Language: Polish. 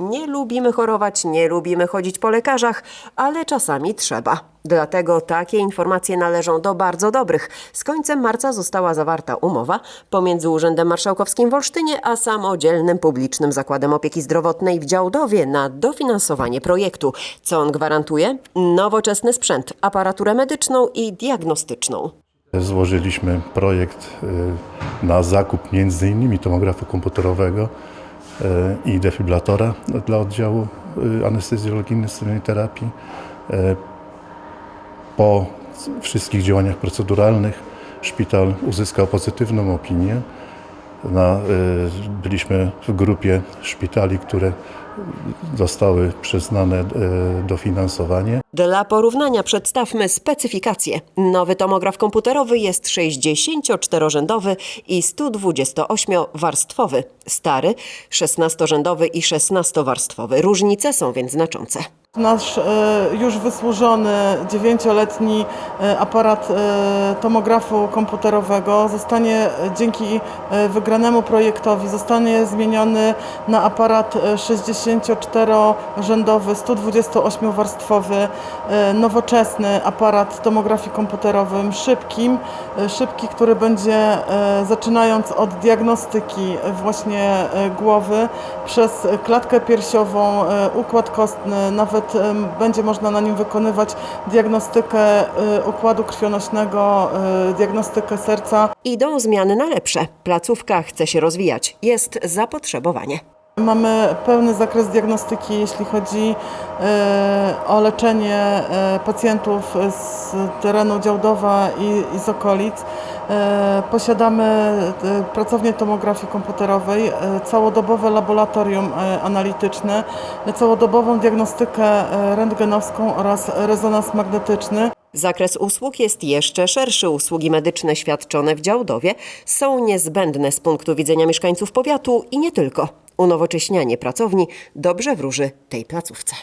Nie lubimy chorować, nie lubimy chodzić po lekarzach, ale czasami trzeba. Dlatego takie informacje należą do bardzo dobrych. Z końcem marca została zawarta umowa pomiędzy Urzędem Marszałkowskim w Olsztynie a samodzielnym publicznym zakładem opieki zdrowotnej w Działdowie na dofinansowanie projektu. Co on gwarantuje? Nowoczesny sprzęt, aparaturę medyczną i diagnostyczną. Złożyliśmy projekt y, na zakup między innymi tomografu komputerowego i defibrylatora dla oddziału y, anestezjologii i terapii. Y, Po wszystkich działaniach proceduralnych szpital uzyskał pozytywną opinię. Na, y, byliśmy w grupie szpitali, które zostały przyznane y, dofinansowanie. Dla porównania przedstawmy specyfikacje. Nowy tomograf komputerowy jest 64-rzędowy i 128-warstwowy. Stary 16-rzędowy i 16-warstwowy. Różnice są więc znaczące. Nasz e, już wysłużony dziewięcioletni e, aparat e, tomografu komputerowego zostanie dzięki wygranemu projektowi zostanie zmieniony na aparat e, 64-rzędowy, 128-warstwowy, e, nowoczesny aparat tomografii komputerowym, szybkim, szybki, który będzie zaczynając od diagnostyki właśnie głowy przez klatkę piersiową, układ kostny, nawet będzie można na nim wykonywać diagnostykę e, układu krwionośnego, e, diagnostykę serca. Idą zmiany na lepsze. Placówka chce się rozwijać. Jest zapotrzebowanie. Mamy pełny zakres diagnostyki, jeśli chodzi e, o leczenie e, pacjentów z terenu Działdowa i, z okolic. E, Posiadamy pracownię tomografii komputerowej, całodobowe laboratorium analityczne, całodobową diagnostykę rentgenowską oraz rezonans magnetyczny. Zakres usług jest jeszcze szerszy. Usługi medyczne świadczone w Działdowie są niezbędne z punktu widzenia mieszkańców powiatu i nie tylko. Unowocześnianie pracowni dobrze wróży tej placówce.